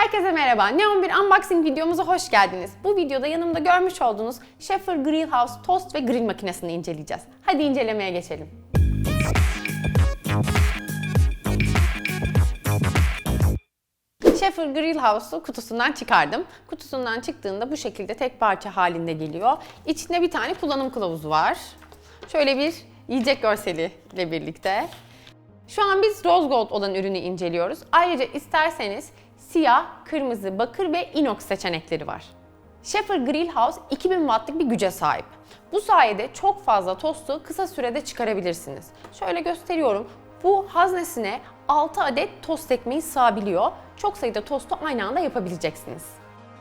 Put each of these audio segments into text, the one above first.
Herkese merhaba. Neon bir unboxing videomuza hoş geldiniz. Bu videoda yanımda görmüş olduğunuz Schaefer Grill House tost ve grill makinesini inceleyeceğiz. Hadi incelemeye geçelim. Schaefer Grill House'u kutusundan çıkardım. Kutusundan çıktığında bu şekilde tek parça halinde geliyor. İçinde bir tane kullanım kılavuzu var. Şöyle bir yiyecek görseli ile birlikte. Şu an biz rose gold olan ürünü inceliyoruz. Ayrıca isterseniz siyah, kırmızı, bakır ve inox seçenekleri var. Schaefer Grill House 2000 wattlık bir güce sahip. Bu sayede çok fazla tostu kısa sürede çıkarabilirsiniz. Şöyle gösteriyorum. Bu haznesine 6 adet tost ekmeği sığabiliyor. Çok sayıda tostu aynı anda yapabileceksiniz.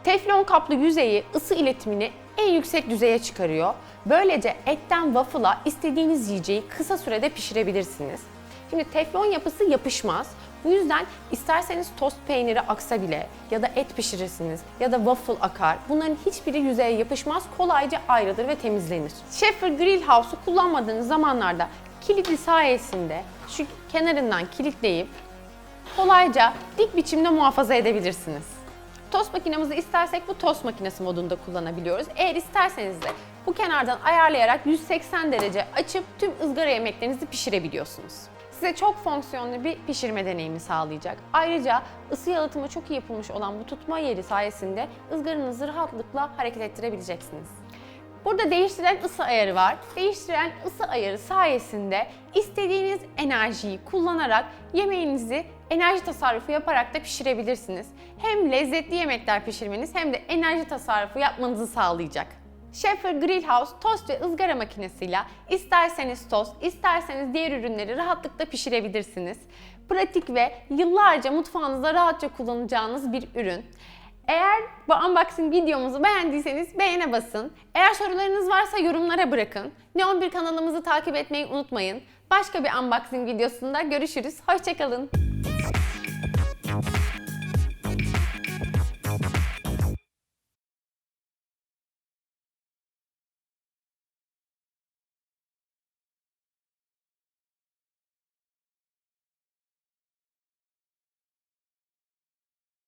Teflon kaplı yüzeyi ısı iletimini en yüksek düzeye çıkarıyor. Böylece etten waffle'a istediğiniz yiyeceği kısa sürede pişirebilirsiniz. Şimdi teflon yapısı yapışmaz. Bu yüzden isterseniz tost peyniri aksa bile ya da et pişirirsiniz ya da waffle akar. Bunların hiçbiri yüzeye yapışmaz, kolayca ayrılır ve temizlenir. Schaefer Grill House'u kullanmadığınız zamanlarda kilidi sayesinde şu kenarından kilitleyip kolayca dik biçimde muhafaza edebilirsiniz. Tost makinemizi istersek bu tost makinesi modunda kullanabiliyoruz. Eğer isterseniz de bu kenardan ayarlayarak 180 derece açıp tüm ızgara yemeklerinizi pişirebiliyorsunuz. Size çok fonksiyonlu bir pişirme deneyimi sağlayacak. Ayrıca ısı yalıtımı çok iyi yapılmış olan bu tutma yeri sayesinde ızgaranızı rahatlıkla hareket ettirebileceksiniz. Burada değiştiren ısı ayarı var. Değiştiren ısı ayarı sayesinde istediğiniz enerjiyi kullanarak yemeğinizi enerji tasarrufu yaparak da pişirebilirsiniz. Hem lezzetli yemekler pişirmeniz hem de enerji tasarrufu yapmanızı sağlayacak. Schaefer Grill House tost ve ızgara makinesiyle isterseniz tost, isterseniz diğer ürünleri rahatlıkla pişirebilirsiniz. Pratik ve yıllarca mutfağınızda rahatça kullanacağınız bir ürün. Eğer bu unboxing videomuzu beğendiyseniz beğene basın. Eğer sorularınız varsa yorumlara bırakın. Neon bir kanalımızı takip etmeyi unutmayın. Başka bir unboxing videosunda görüşürüz. Hoşçakalın.